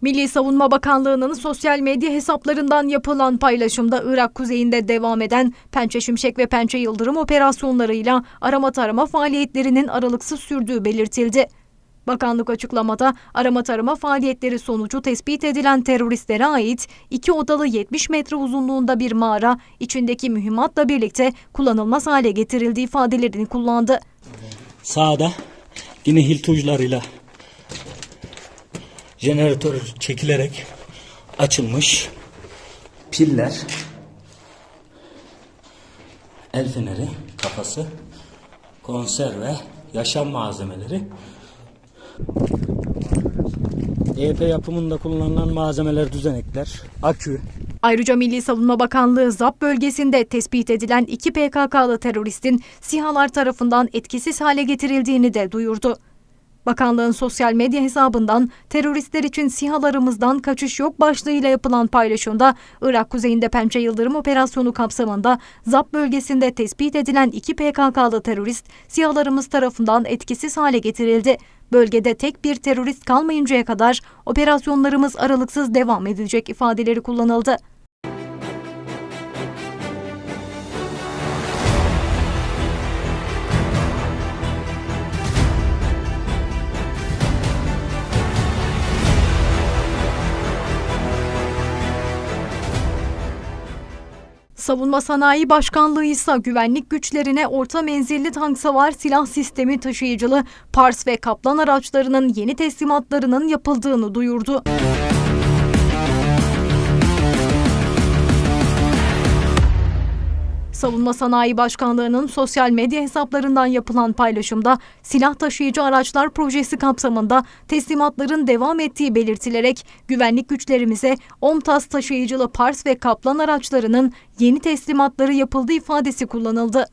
Milli Savunma Bakanlığı'nın sosyal medya hesaplarından yapılan paylaşımda Irak kuzeyinde devam eden Pençe Şimşek ve Pençe Yıldırım operasyonlarıyla arama tarama faaliyetlerinin aralıksız sürdüğü belirtildi. Bakanlık açıklamada arama tarama faaliyetleri sonucu tespit edilen teröristlere ait iki odalı 70 metre uzunluğunda bir mağara içindeki mühimmatla birlikte kullanılmaz hale getirildiği ifadelerini kullandı. Sağda yine hilt uçlarıyla jeneratör çekilerek açılmış piller el feneri kafası konserve yaşam malzemeleri EYP yapımında kullanılan malzemeler düzenekler akü Ayrıca Milli Savunma Bakanlığı ZAP bölgesinde tespit edilen iki PKK'lı teröristin SİHA'lar tarafından etkisiz hale getirildiğini de duyurdu. Bakanlığın sosyal medya hesabından teröristler için SİHA'larımızdan kaçış yok başlığıyla yapılan paylaşımda Irak kuzeyinde Pençe Yıldırım operasyonu kapsamında ZAP bölgesinde tespit edilen iki PKK'lı terörist SİHA'larımız tarafından etkisiz hale getirildi. Bölgede tek bir terörist kalmayıncaya kadar operasyonlarımız aralıksız devam edecek ifadeleri kullanıldı. Savunma Sanayi Başkanlığı ise güvenlik güçlerine orta menzilli tank savar silah sistemi taşıyıcılı Pars ve Kaplan araçlarının yeni teslimatlarının yapıldığını duyurdu. Savunma Sanayi Başkanlığı'nın sosyal medya hesaplarından yapılan paylaşımda silah taşıyıcı araçlar projesi kapsamında teslimatların devam ettiği belirtilerek güvenlik güçlerimize OMTAS taşıyıcılı Pars ve Kaplan araçlarının yeni teslimatları yapıldığı ifadesi kullanıldı.